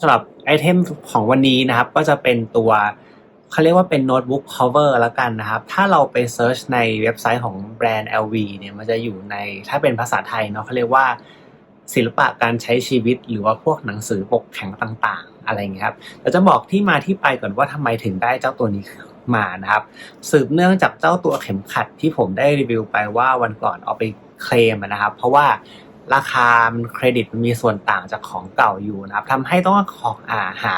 สำหรับไอเทมของวันนี้นะครับ ก็จะเป็นตัวเขาเรียกว่าเป็นโน้ตบุ๊ก cover แล้วกันนะครับ ถ้าเราไปเซิร์ชในเว็บไซต์ของแบรนด์ LV เนี่ยมันจะอยู่ในถ้าเป็นภาษาไทยเนาะเขาเรียกว่าศิลปะการใช้ชีวิต หรือว่าพวกหนังสือปกแข็งต่างๆ อะไรเงี้ยครับเราจะบอกที่มาที่ไปก่อนว่าทำไมถึงได้เจ้าตัวนี้มานะครับ สืบเนื่องจากเจ้าตัวเข็มขัดที่ผมได้รีวิวไปว่าวันก่อนเอาไปเคลมนะครับ เพราะว่า ราคาเครดิตมันมีส่วนต่างจากของเก่าอยู่นะครับทำให้ต้องของอาหา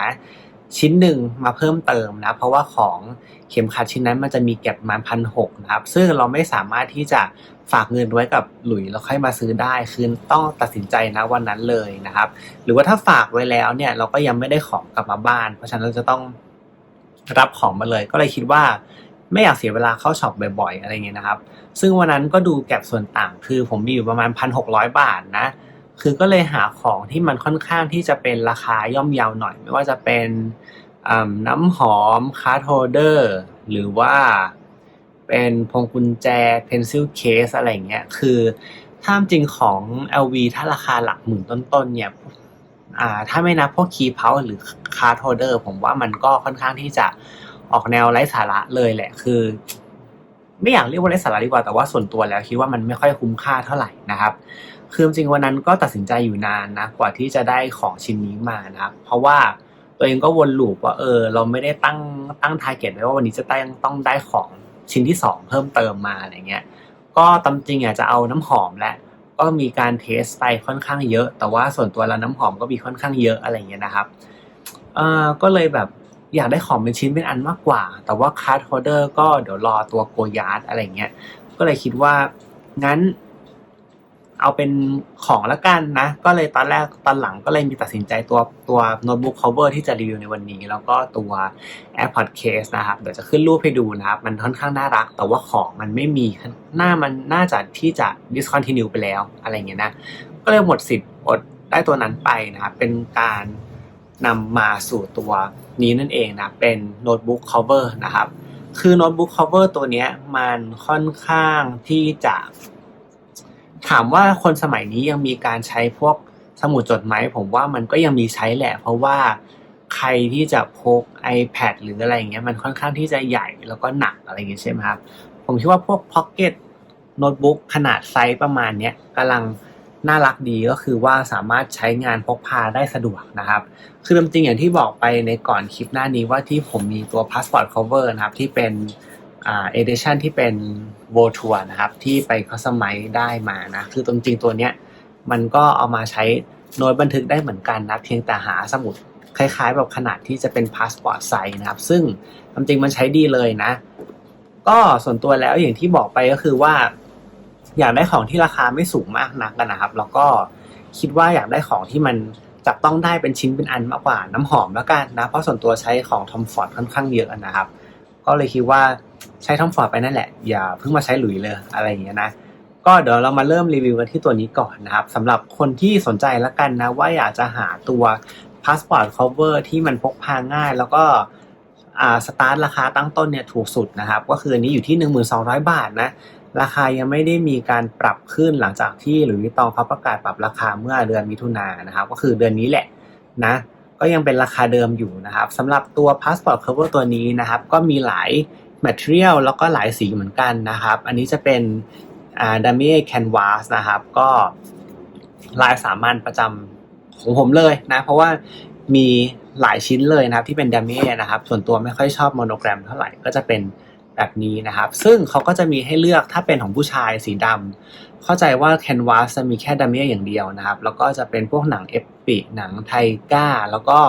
ชิ้นหนึ่งมาเพิ่มเติมนะเพราะว่าของเข็มขัดชิ้นนั้นมันจะมีเก็บมาพันหกนะครับ ซึ่งเราไม่สามารถที่จะฝากเงินไว้กับหลุยแล้วค่อยมาซื้อได้คือต้องตัดสินใจนะวันนั้นเลยนะครับ หรือว่าถ้าฝากไว้แล้วเนี่ยเราก็ยังไม่ได้ของกลับมาบ้าน เพราะฉะนั้นเราจะต้องรับของมาเลย ก็เลยคิดว่า ไม่อยากเสียเวลาเข้าช็อปบ่อยๆ อะไรเงี้ยนะครับ ซึ่งวันนั้นก็ดูแก็บส่วนต่างคือผมมีอยู่ประมาณพันหกร้อยบาทนะ คือก็เลยหาของที่มันค่อนข้างที่จะเป็นราคาย่อมเยาวหน่อย ไม่ว่าจะเป็นน้ำหอมคาร์ดโฮเดอร์หรือว่าเป็นพวงกุญแจ pencil case อะไรเงี้ยคือถ้าจริงของ LV ถ้าราคาหลักหมื่นต้นๆเนี่ยถ้าไม่นับพวก key pouch หรือ card holder ผมว่ามันก็ค่อนข้างที่จะ ออกแนวไร้สาระเลยแหละ คือ ไม่อยากเรียกว่าไร้สาระดีกว่าแต่ว่าส่วนตัวแล้วคิดว่ามันไม่ค่อยคุ้มค่าเท่าไหร่นะครับคือจริงวันนั้นก็ตัดสินใจอยู่นานนะกว่าที่จะได้ของชิ้นนี้มานะครับเพราะว่าตัวเองก็วนลูปว่าเออ เราไม่ได้ตั้งตั้งทาร์เก็ตไว้ว่าวันนี้จะต้องต้องได้ของชิ้นที่สองเพิ่มเติมมาอะไรเงี้ย ก็ตามจริงอยากจะเอาน้ำหอมและก็มีการเทสไปค่อนข้างเยอะ แต่ว่าส่วนตัวแล้วน้ำหอมก็มีค่อนข้างเยอะอะไรเงี้ยนะครับเออก็เลยแบบ อยากได้ของเป็นชิ้นเป็นอันมากกว่า แต่ว่าคาร์ดโฮเดอร์ก็เดี๋ยวรอตัวโกยาร์ดอะไรเงี้ย ก็เลยคิดว่างั้น เอาเป็นของละกันนะ ก็เลยตอนแรกตอนหลังก็เลยมีตัดสินใจตัวตัวโน้ตบุ๊ก cover ที่จะรีวิวในวันนี้ แล้วก็ตัว AirPod case นะครับ เดี๋ยวจะขึ้นรูปให้ดูนะครับ มันค่อนข้างน่ารัก แต่ว่าของมันไม่มีหน้ามันน่าจะที่จะ discontinue ไปแล้วอะไรเงี้ยนะ ก็เลยหมดสิทธิ์อดได้ตัวนั้นไปนะครับเป็นการ นำมาสู่ตัวนี้นั่นเองนะ เป็นโน้ตบุ๊ก cover นะครับ คือโน้ตบุ๊ก cover ตัวนี้มันค่อนข้างที่จะ ถามว่าคนสมัยนี้ยังมีการใช้พวกสมุดจดไหมผมว่ามันก็ยังมีใช้แหละ เพราะว่าใครที่จะพก iPad หรืออะไรเงี้ยมันค่อนข้างที่จะใหญ่แล้วก็หนักอะไรเงี้ยใช่ไหมครับ ผมคิดว่าพวก Pocket โน้ตบุ๊กขนาดไซส์ประมาณเนี้ยกำลัง น่ารักดีก็คือว่าสามารถใช้งานพกพาได้สะดวกนะครับ คือจริงๆอย่างที่บอกไปในก่อนคลิปหน้านี้ว่าที่ผมมีตัว Passport Cover นะครับที่เป็นอ่า edition ที่เป็น w o r l d Tour นะครับที่ไปคัสตอมไมได้มานะคือจริงๆตัวเนี้ยมันก็เอามาใช้โน้ตบันทึกได้เหมือนกันนะเพียงแต่หาสมุดคล้ายๆแบบขนาดที่จะเป็นพาสปอร์ตไซส์นะครับ ซึ่งจริงๆมันใช้ดีเลยนะ ก็ส่วนตัวแล้วอย่างที่บอกไปก็คือว่า อยากได้ของที่ราคาไม่สูงมากนักนะครับ แล้วก็คิดว่าอยากได้ของที่มันจับต้องได้เป็นชิ้นเป็นอันมากกว่าน้ำหอมแล้วกันนะ เพราะส่วนตัวใช้ของทอมฟอร์ดค่อนข้างเยอะนะครับ ก็เลยคิดว่าใช้ทอมฟอร์ดไปนั่นแหละ อย่าเพิ่งมาใช้หลุยเลยอะไรอย่างเงี้ยนะ ก็เดี๋ยวเรามาเริ่มรีวิวกันที่ตัวนี้ก่อนนะครับสำหรับคนที่สนใจแล้วกันนะ ว่าอยากจะหาตัว Passport Cover ที่มันพกพาง่าย แล้วก็สตาร์ทราคาตั้งต้นเนี่ยถูกสุดนะครับ ก็คืออันนี้อยู่ที่ 1200 บาทนะ ราคายังไม่ได้มีการปรับขึ้นหลังจากที่หลุยส์วิตตองเขาประกาศปรับราคาเมื่อเดือนมิถุนายนนะครับ ก็คือเดือนนี้แหละนะ ก็ยังเป็นราคาเดิมอยู่นะครับสำหรับตัว Passport Cover ตัวนี้นะครับ ก็มีหลาย material แล้วก็หลายสีเหมือนกันนะครับ อันนี้จะเป็นอ่าดัมมี่แคนวาสนะครับ ก็ลายสามัญประจำของผมเลยนะ เพราะว่ามีหลายชิ้นเลยนะครับที่เป็นดัมมี่นะครับ ส่วนตัวไม่ค่อยชอบโมโนแกรมเท่าไหร่ก็จะเป็น แบบนี้นะครับ ซึ่งเขาก็จะมีให้เลือกถ้าเป็นของผู้ชายสีดำเข้าใจว่าแคนวาสจะมีแค่ดัมมี่อย่างเดียวนะครับ แล้วก็จะเป็นพวกหนังเอฟปิหนังไทก้า แล้วก็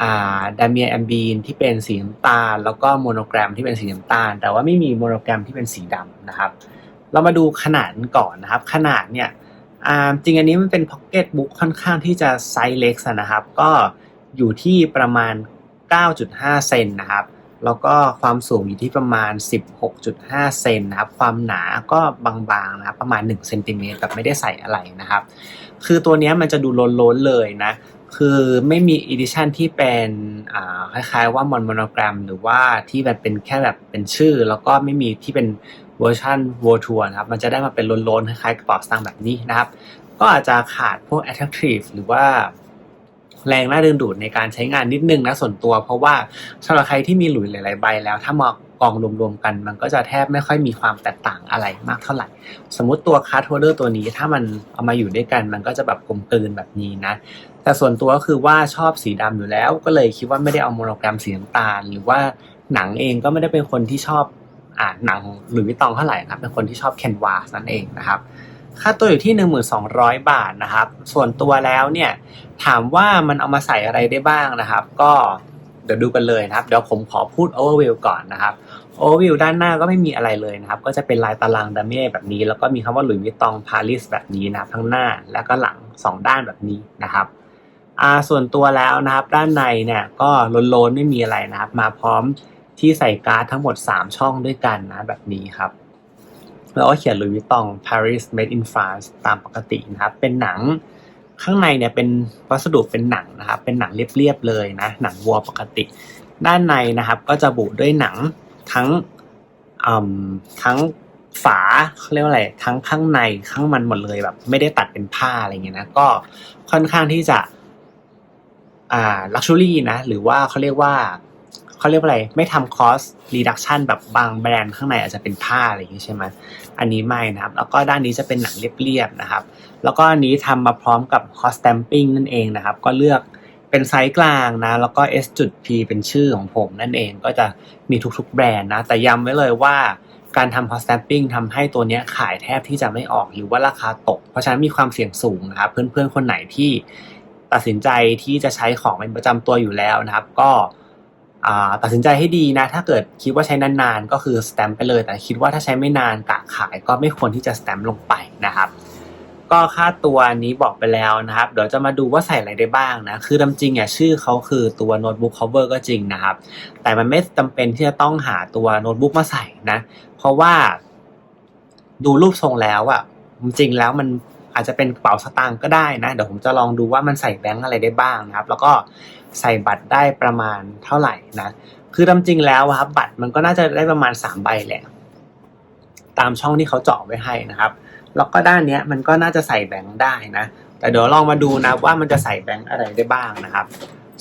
อ่าดามียแอมบีนที่เป็นสีน้ำตาล แล้วก็โมโนแกรมที่เป็นสีน้ำตาล แต่ว่าไม่มีโมโนแกรมที่เป็นสีดำนะครับ เรามาดูขนาดก่อนนะครับ ขนาดเนี่ยจริงอันนี้มันเป็นพ็อกเก็ตบุ๊กค่อนข้างที่จะไซส์เล็กนะครับ ก็อยู่ที่ประมาณ 9.5 เซนนะครับ แล้วก็ความสูงอยู่ที่ประมาณ 16.5 เซนนะครับ ความหนาก็บางๆนะครับประมาณ1เซนติเมตรแบบไม่ได้ใส่อะไรนะครับ คือตัวนี้มันจะดูล้นๆเลยนะ คือไม่มีอีดิชันที่เป็นคล้ายๆว่ามอนโมโนแกรม หรือว่าที่แบบเป็นแค่แบบเป็นชื่อ แล้วก็ไม่มีที่เป็นเวอร์ชันวอร์ทัวนะครับ มันจะได้มาเป็นล้นๆคล้ายๆกระเป๋าสตางค์แบบนี้นะครับ ก็อาจจะขาดพวก attractive หรือว่า แรงน่าดึงดูดในการใช้งานนิดนึงนะส่วนตัว เพราะว่าสำหรับใครที่มีหลุยหลาย ๆ ใบแล้ว ถ้ามากองรวม ๆ กัน มันก็จะแทบไม่ค่อยมีความแตกต่างอะไรมากเท่าไหร่ สมมติตัวคาร์ดโฮเดอร์ตัวนี้ถ้ามันเอามาอยู่ด้วยกัน มันก็จะแบบกลมกลืนแบบนี้นะ แต่ส่วนตัวก็คือว่าชอบสีดำอยู่แล้ว ก็เลยคิดว่าไม่ได้เอาโมโนแกรมสีน้ำตาล หรือว่าหนังเองก็ไม่ได้เป็นคนที่ชอบอ่านหนังหรือวิตองเท่าไหร่นะเป็นคนที่ชอบแคนวาสนั่นเองนะครับ ค่าตัวอยู่ที่ 1200 บาทนะครับ ส่วนตัวแล้วเนี่ยถามว่ามันเอามาใส่อะไรได้บ้างนะครับ ก็เดี๋ยวดูกันเลยนะครับ เดี๋ยวผมขอพูด overview ก่อนนะครับ overview ด้านหน้าก็ไม่มีอะไรเลยนะครับ ก็จะเป็นลายตารางดัมเม่แบบนี้ แล้วก็มีคำว่าหลุยส์วิตตองปารีสแบบนี้นะครับทั้งหน้าแล้วก็หลัง 2 ด้านแบบนี้นะครับอ่าส่วนตัวแล้วนะครับ ด้านในเนี่ยก็โลนๆไม่มีอะไรนะครับ มาพร้อมที่ใส่การ์ดทั้งหมด 3 ช่องด้วยกันนะแบบนี้ครับ แล้วก็เขียนลุยวิตอง Paris Made in France ตามปกตินะครับ เป็นหนังข้างในเนี่ยเป็นวัสดุเป็นหนังนะครับ เป็นหนังเรียบๆเลยนะ หนังวัวปกติ ด้านในนะครับก็จะบุด้วยหนังทั้งทั้งฝาเขาเรียกว่าอะไร ทั้งข้างในข้างมันหมดเลยแบบ ไม่ได้ตัดเป็นผ้าอะไรเงี้ยนะ ก็ค่อนข้างที่จะ อ่าลักชัวรี่นะ หรือว่าเขาเรียกว่า เขาเรียกว่าอะไร ไม่ทำคอสรีดักชันแบบบางแบรนด์ข้างในอาจจะเป็นผ้าอะไรอย่างงี้ใช่ไหมอันนี้ไม่นะครับ แล้วก็ด้านนี้จะเป็นหนังเรียบๆนะครับ แล้วก็อันนี้ทำมาพร้อมกับคอสแตมปิ้งนั่นเองนะครับ ก็เลือกเป็นไซส์กลางนะ แล้วก็ S จุด P เป็นชื่อของผมนั่นเองก็จะมีทุกๆแบรนด์นะ แต่ย้ำไว้เลยว่าการทำ hot stamping ทำให้ตัวนี้ขายแทบที่จะไม่ออกหรือว่าราคาตก เพราะฉะนั้นมีความเสี่ยงสูงนะครับ เพื่อนๆ คนไหนที่ตัดสินใจที่จะใช้ของเป็นประจำตัวอยู่แล้วนะครับ ก็ ตัดสินใจให้ดีนะ ถ้าเกิดคิดว่าใช้นานๆ ก็คือสแตมป์ไปเลย แต่คิดว่าถ้าใช้ไม่นานกะขายก็ไม่ควรที่จะสแตมป์ลงไปนะครับ ก็ค่าตัวนี้บอกไปแล้วนะครับ เดี๋ยวจะมาดูว่าใส่อะไรได้บ้างนะ คือดำจริงอะชื่อเขาคือตัวโน้ตบุ๊ก cover ก็จริงนะครับ แต่มันไม่จำเป็นที่จะต้องหาตัวโน้ตบุ๊กมาใส่นะ เพราะว่าดูรูปทรงแล้วอะจริงแล้วมัน อาจจะเป็นกระเป๋าสตางค์ก็ได้นะ เดี๋ยวผมจะลองดูว่ามันใส่แบงค์อะไรได้บ้างนะครับ แล้วก็ใส่บัตรได้ประมาณเท่าไหร่นะ คือตามจริงแล้วครับบัตรมันก็น่าจะได้ประมาณสามใบแหละ ตามช่องที่เขาเจาะไว้ให้นะครับ แล้วก็ด้านนี้มันก็น่าจะใส่แบงค์ได้นะ แต่เดี๋ยวลองมาดูนะว่ามันจะใส่แบงค์อะไรได้บ้างนะครับ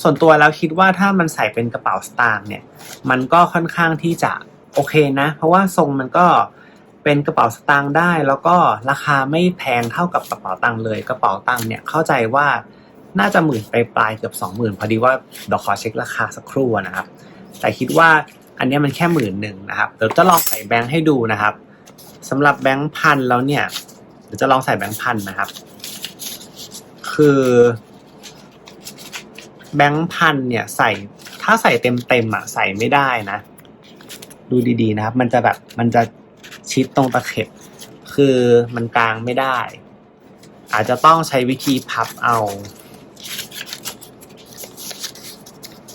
ส่วนตัวแล้วคิดว่าถ้ามันใส่เป็นกระเป๋าสตางค์เนี่ย มันก็ค่อนข้างที่จะโอเคนะ เพราะว่าทรงมันก็ เป็นกระเป๋าสตางค์ได้ แล้วก็ราคาไม่แพงเท่ากับกระเป๋าตังค์เลย กระเป๋าตังค์เนี่ยเข้าใจว่าน่าจะหมื่นไปปลายเกือบสองหมื่นพอดีว่าเดี๋ยวขอเช็คราคาสักครู่นะครับ แต่คิดว่าอันนี้มันแค่หมื่นหนึ่งนะครับเดี๋ยวจะลองใส่แบงค์ให้ดูนะครับสำหรับแบงค์พันแล้วเนี่ยเดี๋ยวจะลองใส่แบงค์พันนะครับ คือแบงค์พันเนี่ยใส่ถ้าใส่เต็มเต็มอะใส่ไม่ได้นะ ดูดีๆนะครับ มันจะแบบมันจะ ชิดตรงตะเข็บ คือมันกลางไม่ได้ อาจจะต้องใช้วิธีพับเอา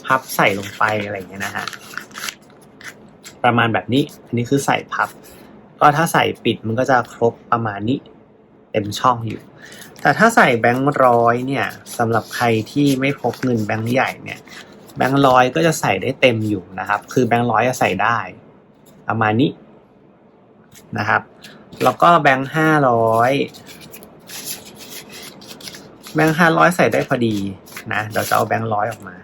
พับใส่ลงไปอะไรอย่างเงี้ยนะฮะประมาณแบบนี้ อันนี้คือใส่พับ ก็ถ้าใส่ปิดมันก็จะครบประมาณนี้เต็มช่องอยู่ แต่ถ้าใส่แบงค์ร้อยเนี่ยสำหรับใครที่ไม่พกเงินแบงค์ใหญ่เนี่ยแบงค์ร้อยก็จะใส่ได้เต็มอยู่นะครับ คือแบงค์ร้อยจะใส่ได้ ประมาณนี้ นะครับ แล้วก็แบงค์ห้าร้อยแบงค์ห้าร้อยใส่ได้พอดีนะเดี๋ยวจะเอาแบงค์ร้อยออกมา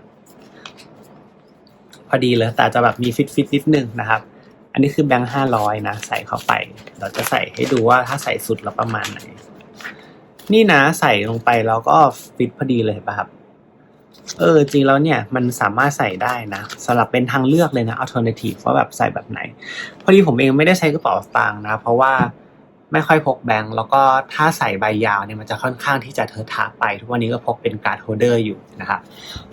พอดีเลยแต่จะแบบมีฟิตฟิตนิดนึงนะครับ อันนี้คือแบงค์ห้าร้อยนะ ใส่เข้าไปเราจะใส่ให้ดูว่าถ้าใส่สุดแล้วประมาณไหน นี่นะใส่ลงไปแล้วก็ฟิตพอดีเลยเห็นปะครับ เออจริงแล้วเนี่ยมันสามารถใส่ได้นะสำหรับเป็นทางเลือกเลยนะ alternative ว่าแบบใส่แบบไหน พอดีผมเองไม่ได้ใช้กระเป๋าสตางค์นะ เพราะว่าไม่ค่อยพกแบงค์แล้วก็ถ้าใส่ใบยาวเนี่ยมันจะค่อนข้างที่จะเทอะทะไป ทุกวันนี้ก็พกเป็นการ์ดโฮเดอร์อยู่นะครับ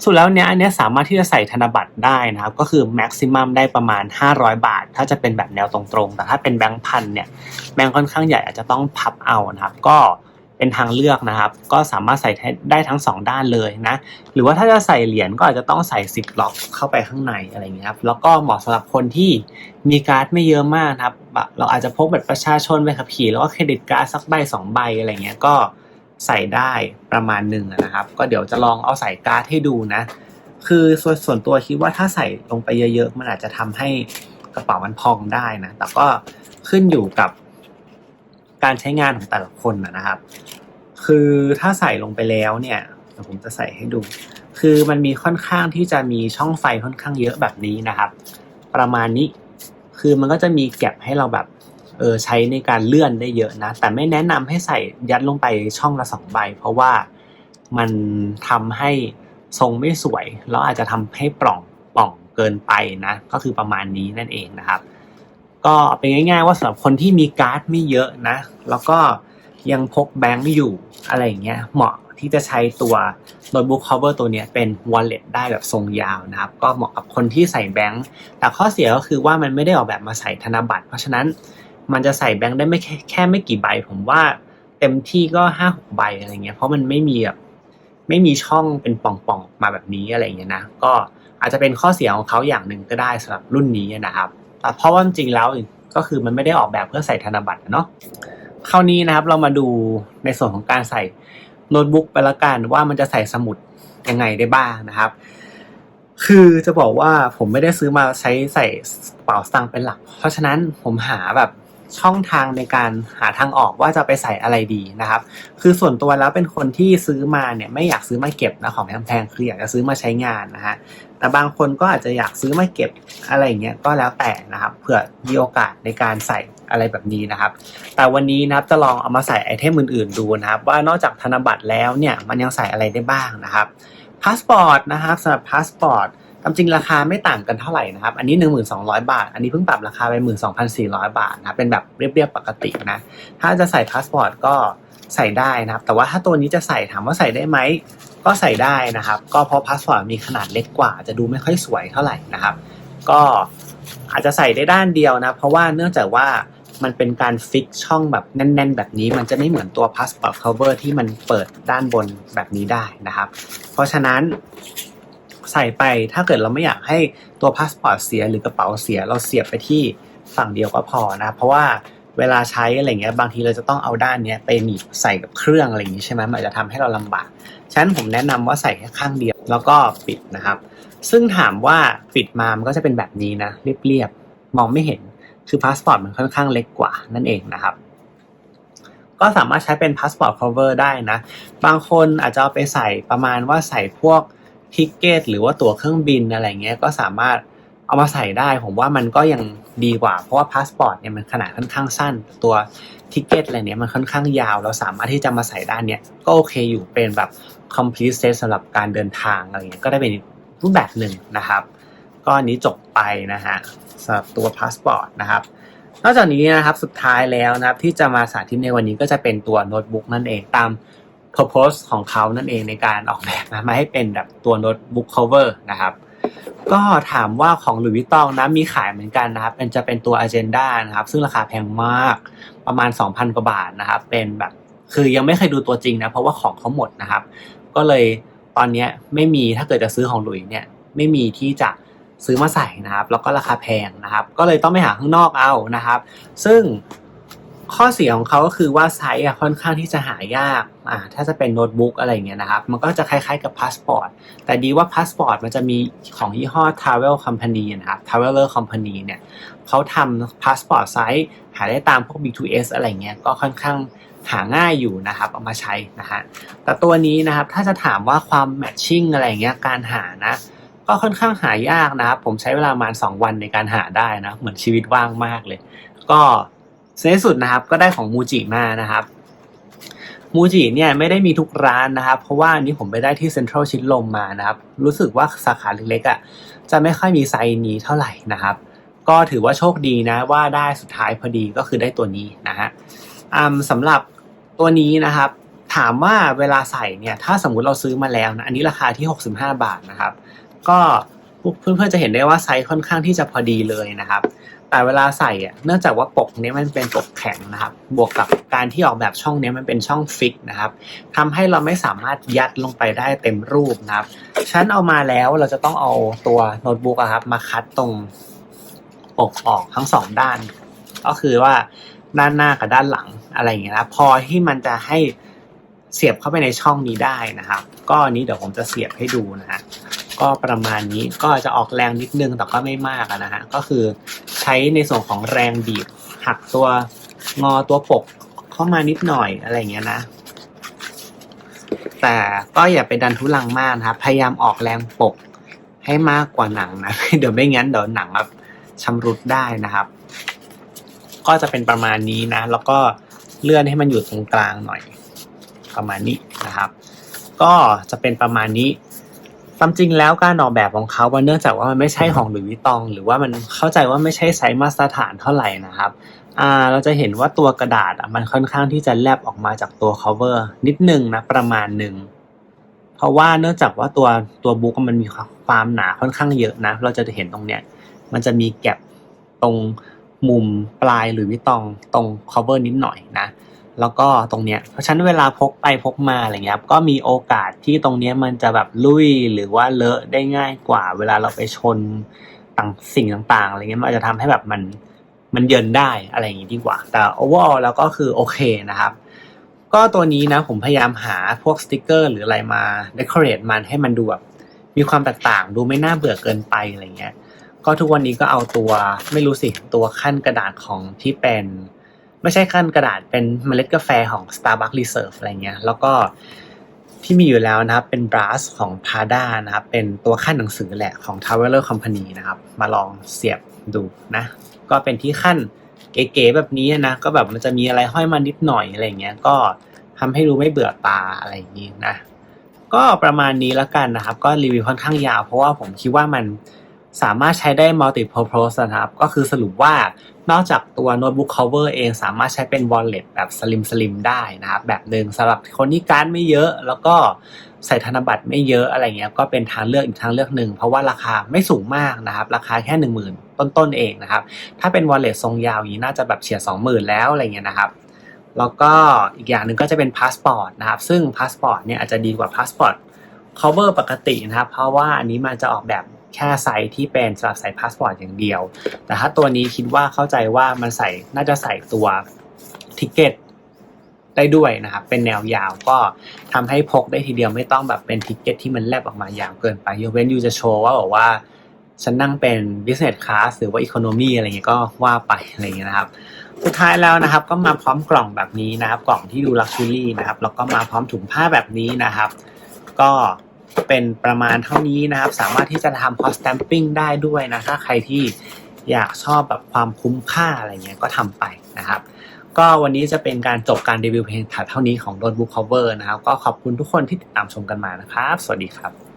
สุดแล้วเนี้ยอันเนี้ยสามารถที่จะใส่ธนบัตรได้นะครับ ก็คือแม็กซิมัมได้ประมาณ 500 บาท ถ้าจะเป็นแบบแนวตรงๆ แต่ถ้าเป็นแบงค์พันเนี่ยแบงค์ค่อนข้างใหญ่อาจจะต้องพับเอานะครับ ก็ เป็นทางเลือกนะครับ ก็สามารถใส่ได้ทั้งสองด้านเลยนะ หรือว่าถ้าจะใส่เหรียญก็อาจจะต้องใส่ซิปล็อกเข้าไปข้างในอะไรอย่างเงี้ยครับ แล้วก็เหมาะสำหรับคนที่มีการ์ดไม่เยอะมากนะครับ เราอาจจะพกบัตรประชาชนไปขับขี่แล้วก็เครดิตการ์ดสักใบสองใบอะไรเงี้ย ก็ใส่ได้ประมาณหนึ่งนะครับ ก็เดี๋ยวจะลองเอาใส่การ์ดให้ดูนะ คือส่วนส่วนตัวคิดว่าถ้าใส่ลงไปเยอะๆ มันอาจจะทำให้กระเป๋ามันพองได้นะ แต่ก็ขึ้นอยู่กับ การใช้งานของแต่ละคนนะครับ คือถ้าใส่ลงไปแล้วเนี่ยเดี๋ยวผมจะใส่ให้ดู คือมันมีค่อนข้างที่จะมีช่องไฟค่อนข้างเยอะแบบนี้นะครับ ประมาณนี้คือมันก็จะมีแก็บให้เราแบบเออใช้ในการเลื่อนได้เยอะนะ แต่ไม่แนะนำให้ใส่ยัดลงไปช่องละสองใบ เพราะว่ามันทำให้ทรงไม่สวย แล้วอาจจะทำให้ปล่องป่องเกินไปนะ ก็คือประมาณนี้นั่นเองนะครับ ก็เป็นง่าย ๆ ว่าสำหรับคนที่มีการ์ดไม่เยอะนะ แล้วก็ยังพกแบงค์อยู่อะไรอย่างเงี้ยเหมาะที่จะใช้ตัวโน้ตบุ๊ก cover ตัวนี้เป็น wallet ได้แบบทรงยาวนะครับ ก็เหมาะกับคนที่ใส่แบงค์แต่ข้อเสียก็คือว่ามันไม่ได้ออกแบบมาใส่ธนบัตร เพราะฉะนั้นมันจะใส่แบงค์ได้ไม่แค่ไม่กี่ใบ ผมว่าเต็มที่ก็ห้าหกใบอะไรเงี้ยเพราะมันไม่มีแบบไม่มีช่องเป็นป่องๆมาแบบนี้อะไรเงี้ยนะก็อาจจะเป็นข้อเสียของเขาอย่างหนึ่งก็ได้สำหรับรุ่นนี้นะครับ เพราะว่าจริงแล้วก็คือมันไม่ได้ออกแบบเพื่อใส่ธนบัตรเนาะคราวนี้นะครับเรามาดูในส่วนของการใส่โน้ตบุ๊กไปละกันว่ามันจะใส่สมุดยังไงได้บ้างนะครับ คือจะบอกว่าผมไม่ได้ซื้อมาใช้ใส่กระเป๋าสตางค์เป็นหลัก เพราะฉะนั้นผมหาแบบ ช่องทางในการหาทางออกว่าจะไปใส่อะไรดีนะครับ คือส่วนตัวแล้วเป็นคนที่ซื้อมาเนี่ยไม่อยากซื้อมาเก็บนะของแพงๆคืออยากจะซื้อมาใช้งานนะฮะแต่บางคนก็อาจจะอยากซื้อมาเก็บอะไรเงี้ยก็แล้วแต่นะครับเผื่อมีโอกาสในการใส่อะไรแบบนี้นะครับ แต่วันนี้นะครับจะลองเอามาใส่ไอเทมอื่นๆดูนะครับว่านอกจากธนบัตรแล้วเนี่ยมันยังใส่อะไรได้บ้างนะครับพาสปอร์ตนะครับสำหรับพาสปอร์ต ตามจริงราคาไม่ต่างกันเท่าไหร่นะครับ อันนี้ 1,200 บาท อันนี้เพิ่งปรับราคาไป 12,400 บาทนะเป็นแบบเรียบๆปกตินะ ถ้าจะใส่พาสปอร์ตก็ใส่ได้นะครับ แต่ว่าถ้าตัวนี้จะใส่ถามว่าใส่ได้ไหม ก็ใส่ได้นะครับ ก็เพราะพาสปอร์ตมีขนาดเล็กกว่า จะดูไม่ค่อยสวยเท่าไหร่นะครับ ก็อาจจะใส่ได้ด้านเดียวนะ เพราะว่าเนื่องจากว่ามันเป็นการฟิกช่องแบบแน่น ๆ แบบนี้ มันจะไม่เหมือนตัว passport cover ที่มันเปิดด้านบนแบบนี้ได้นะครับ เพราะฉะนั้น ใส่ไปถ้าเกิดเราไม่อยากให้ตัวพาสปอร์ตเสียหรือกระเป๋าเสียเราเสียบไปที่ฝั่งเดียวก็พอนะเพราะว่าเวลาใช้อะไรเงี้ยบางทีเราจะต้องเอาด้านเนี้ยไปหนีบใส่กับเครื่องอะไรอย่างนี้ใช่ไหมมันอาจจะทำให้เราลำบากฉะนั้นผมแนะนำว่าใส่แค่ข้างเดียวแล้วก็ปิดนะครับ ซึ่งถามว่าปิดมามันก็จะเป็นแบบนี้นะเรียบๆมองไม่เห็นคือพาสปอร์ตมันค่อนข้างเล็กกว่านั่นเองนะครับ ก็สามารถใช้เป็นพาสปอร์ต cover ได้นะ บางคนอาจจะเอาไปใส่ประมาณว่าใส่พวก ทิกเกตหรือว่าตั๋วเครื่องบินอะไรเงี้ยก็สามารถเอามาใส่ได้ ผมว่ามันก็ยังดีกว่า เพราะว่าพาสปอร์ตเนี่ยมันขนาดค่อนข้างสั้น ตัวทิกเกตอะไรเนี้ยมันค่อนข้างยาว เราสามารถที่จะมาใส่ด้านเนี้ยก็โอเคอยู่เป็นแบบ complete set สำหรับการเดินทางอะไรเงี้ยก็ได้เป็นรูปแบบหนึ่งนะครับ ก็อันนี้จบไปนะฮะสำหรับตัวพาสปอร์ตนะครับนอกจากนี้นะครับสุดท้ายแล้วนะครับที่จะมาสาธิตในวันนี้ก็จะเป็นตัวโน้ตบุ๊กนั่นเองตาม purpose ของเขานั่นเองในการออกแบบนะมาให้เป็นแบบตัวโน้ตบุ๊ก cover นะครับ ก็ถามว่าของหลุยส์วิตตองนะมีขายเหมือนกันนะครับเป็นจะเป็นตัว Agenda นะครับ ซึ่งราคาแพงมากประมาณ 2,000 กว่าบาทนะครับ เป็นแบบคือยังไม่เคยดูตัวจริงนะเพราะว่าของเขาหมดนะครับ ก็เลยตอนนี้ไม่มีถ้าเกิดจะซื้อของหลุยส์เนี่ยไม่มีที่จะซื้อมาใส่นะครับ แล้วก็ราคาแพงนะครับ ก็เลยต้องไปหาข้างนอกเอานะครับ ซึ่ง ข้อเสียของเขาก็คือว่าไซส์อะค่อนข้างที่จะหายากอ่าถ้าจะเป็นโน้ตบุ๊กอะไรอย่างเงี้ยนะครับ มันก็จะคล้ายๆกับพาสปอร์ตแต่ดีว่าพาสปอร์ตมันจะมีของยี่ห้อ Travel Company นะครับ Traveler Company เนี่ยเขาทำพาสปอร์ตไซส์หาได้ตามพวก B2S อะไรเงี้ยก็ค่อนข้างหาง่ายอยู่นะครับเอามาใช้นะฮะแต่ตัวนี้นะครับถ้าจะถามว่าความแมทชิ่งอะไรเงี้ยการหานะก็ค่อนข้างหายากนะครับ ผมใช้เวลาประมาณ 2 วันในการหาได้นะ เหมือนชีวิตว่างมากเลย ก็ ในที่สุดนะครับก็ได้ของมูจิมานะครับมูจิเนี่ยไม่ได้มีทุกร้านนะครับ เพราะว่านี้ผมไปได้ที่เซ็นทรัลชิดลมมานะครับ รู้สึกว่าสาขาเล็กๆอะจะไม่ค่อยมีไซส์นี้เท่าไหร่นะครับ ก็ถือว่าโชคดีนะว่าได้สุดท้ายพอดีก็คือได้ตัวนี้นะฮะอืมสำหรับตัวนี้นะครับ ถามว่าเวลาใส่เนี่ยถ้าสมมุติเราซื้อมาแล้วนะอันนี้ราคาที่ 65 บาทนะครับ ก็เพื่อนๆจะเห็นได้ว่าไซส์ค่อนข้างที่จะพอดีเลยนะครับ แต่เวลาใส่อะเนื่องจากว่าปกนี้มันเป็นปกแข็งนะครับ บวกกับการที่ออกแบบช่องนี้มันเป็นช่องฟิกนะครับทำให้เราไม่สามารถยัดลงไปได้เต็มรูปนะครับฉันเอามาแล้วเราจะต้องเอาตัวโน้ตบุ๊กอะครับ มาคัดตรงปกออกทั้งสองด้าน ก็คือว่าด้านหน้ากับด้านหลังอะไรอย่างเงี้ยนะพอที่มันจะให้เสียบเข้าไปในช่องนี้ได้นะครับ ก็อันนี้เดี๋ยวผมจะเสียบให้ดูนะฮะ ก็ประมาณนี้ก็จะออกแรงนิดนึงแต่ก็ไม่มากนะฮะก็คือใช้ในส่วนของแรงบีบหักตัวงอตัวปกเข้ามานิดหน่อยอะไรเงี้ยนะ แต่ก็อย่าไปดันทุลังมากนะครับ พยายามออกแรงปกให้มากกว่าหนังนะเดี๋ยวไม่งั้นเดี๋ยวหนังแบบชำรุดได้นะครับ ก็จะเป็นประมาณนี้นะ แล้วก็เลื่อนให้มันอยู่ตรงกลางหน่อย ประมาณนี้นะครับ ก็จะเป็นประมาณนี้ ความจริงแล้วการออกแบบของเขาเนื่องจากว่ามันไม่ใช่ของหลุยส์วิตองหรือว่ามันเข้าใจว่าไม่ใช่ไซส์มาตรฐานเท่าไหร่นะครับเราจะเห็นว่าตัวกระดาษมันค่อนข้างที่จะแลบออกมาจากตัว cover นิดนึงนะประมาณหนึ่งเพราะว่าเนื่องจากว่าตัวตัวบุ๊กมันมีความหนาค่อนข้างเยอะนะ เราจะเห็นตรงเนี้ยมันจะมีแก็บตรงมุมปลายหรือวิตองตรง cover นิดหน่อยนะ แล้วก็ตรงเนี้ยเพราะฉะนั้นเวลาพกไปพกมาอะไรเงี้ยก็มีโอกาสที่ตรงเนี้ยมันจะแบบลุยหรือว่าเลอะได้ง่ายกว่า เวลาเราไปชนต่างสิ่งต่างๆอะไรเงี้ยมันอาจจะทำให้แบบมันมันเยินได้อะไรอย่างงี้ดีกว่า แต่ overall แล้วก็คือโอเคนะครับ ก็ตัวนี้นะผมพยายามหาพวกสติกเกอร์หรืออะไรมา decorate มันให้มันดูแบบมีความแตกต่างดูไม่น่าเบื่อเกินไปอะไรเงี้ย ก็ทุกวันนี้ก็เอาตัวไม่รู้สิตัวขั้นกระดาษของที่เป็น ไม่ใช่ขั้นกระดาษเป็นเมล็ดกาแฟของ Starbucks Reserve อะไรเงี้ยแล้วก็ที่มีอยู่แล้วนะครับ เป็นบรัสของ Prada นะครับ เป็นตัวขั้นหนังสือแหละของ Traveler Company นะครับ มาลองเสียบดูนะ ก็เป็นที่ขั้นเก๋ๆแบบนี้นะ ก็แบบมันจะมีอะไรห้อยมานิดหน่อยอะไรเงี้ยก็ทำให้รู้ไม่เบื่อตาอะไรอย่างนี้นะ ก็ประมาณนี้แล้วกันนะครับ ก็รีวิวค่อนข้างยาว เพราะว่าผมคิดว่ามัน สามารถใช้ได้ multi purpose นะครับ ก็คือสรุปว่านอกจากตัว notebook cover เองสามารถใช้เป็น wallet แบบ slim slim ได้นะครับ แบบหนึ่งสำหรับคนที่การ์ดไม่เยอะแล้วก็ใส่ธนบัตรไม่เยอะอะไรเงี้ยก็เป็นทางเลือกอีกทางเลือกหนึ่ง เพราะว่าราคาไม่สูงมากนะครับ ราคาแค่หนึ่งหมื่นต้นเองนะครับ ถ้าเป็น wallet ทรงยาวอย่างนี้น่าจะแบบเฉียดสองหมื่นแล้วอะไรเงี้ยนะครับแล้วก็อีกอย่างหนึ่งก็จะเป็นพาสปอร์ตนะครับ ซึ่งพาสปอร์ตเนี่ยอาจจะดีกว่าพาสปอร์ต cover ปกตินะครับ เพราะว่าอันนี้มันจะออกแบบ แค่ไซส์ที่เป็นสำหรับใส่พาสปอร์ตอย่างเดียว แต่ถ้าตัวนี้คิดว่าเข้าใจว่ามันใส่น่าจะใส่ตัวทิเกตได้ด้วยนะครับ เป็นแนวยาวก็ทำให้พกได้ทีเดียวไม่ต้องแบบเป็นทิเกตที่มันแลบออกมายาวเกินไปยกเว้นยูจะโชว์ว่าบอกว่าฉันนั่งเป็น business class หรือว่า economy อะไรเงี้ยก็ว่าไปอะไรเงี้ยนะครับ สุดท้ายแล้วนะครับก็มาพร้อมกล่องแบบนี้นะครับ กล่องที่ดูลักชัวรี่นะครับ แล้วก็มาพร้อมถุงผ้าแบบนี้นะครับ ก็ เป็นประมาณเท่านี้นะครับ สามารถที่จะทำ cost stamping ได้ด้วยนะ ถ้าใครที่อยากชอบแบบความคุ้มค่าอะไรเงี้ยก็ทำไปนะครับก็วันนี้จะเป็นการจบการรีวิวเพลงถัดเท่านี้ของ Notebook Cover นะครับ ก็ขอบคุณทุกคนที่ติดตามชมกันมานะครับ สวัสดีครับ